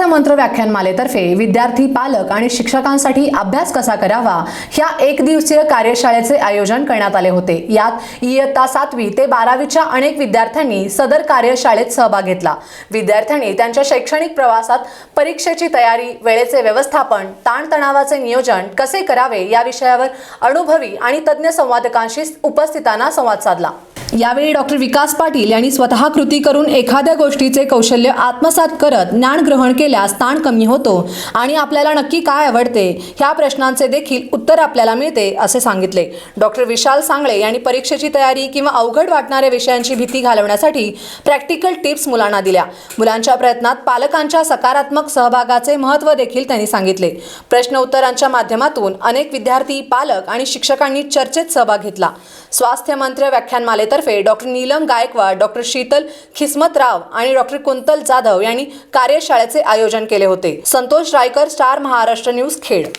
स्वास्थ्य मंत्र व्याख्यानमालेतर्फे विद्यार्थी पालक आणि शिक्षकांसाठी अभ्यास कसा करावा ह्या एक दिवसीय कार्यशाळेचे आयोजन करण्यात आले होते. यात इयत्ता सातवी ते बारावीच्या अनेक विद्यार्थ्यांनी सदर कार्यशाळेत सहभाग घेतला. विद्यार्थ्यांनी त्यांच्या शैक्षणिक प्रवासात परीक्षेची तयारी वेळेचे व्यवस्थापन ताणतणावाचे नियोजन कसे करावे या विषयावर अनुभवी आणि तज्ज्ञ संवादकांशी उपस्थितांना संवाद साधला. यावेळी डॉक्टर विकास पाटील यांनी स्वतः कृती करून एखाद्या गोष्टीचे कौशल्य आत्मसात करत ज्ञान ग्रहण केल्यास ताण कमी होतो. आणि आपल्याला नक्की काय आवडते? ह्या प्रश्नांचे देखील उत्तर आपल्याला मिळते असे सांगितले. डॉक्टर विशाल सांगळे यांनी परीक्षेची तयारी किंवा अवघड वाटणाऱ्या विषयांची भीती घालवण्यासाठी प्रॅक्टिकल टिप्स मुलांना दिल्या. मुलांच्या प्रयत्नात पालकांच्या सकारात्मक सहभागाचे महत्त्व देखील त्यांनी सांगितले. प्रश्न उत्तरांच्या माध्यमातून अनेक विद्यार्थी पालक आणि शिक्षकांनी चर्चेत सहभाग घेतला. स्वास्थ्य मंत्र व्याख्यानमालेतर्फे डॉक्टर नीलम गायकवाड डॉक्टर शीतल खिस्मतराव आणि डॉक्टर कुंतल जाधव यांनी कार्यशाळेचे आयोजन केले होते. Santosh Raikar star Maharashtra news Khed.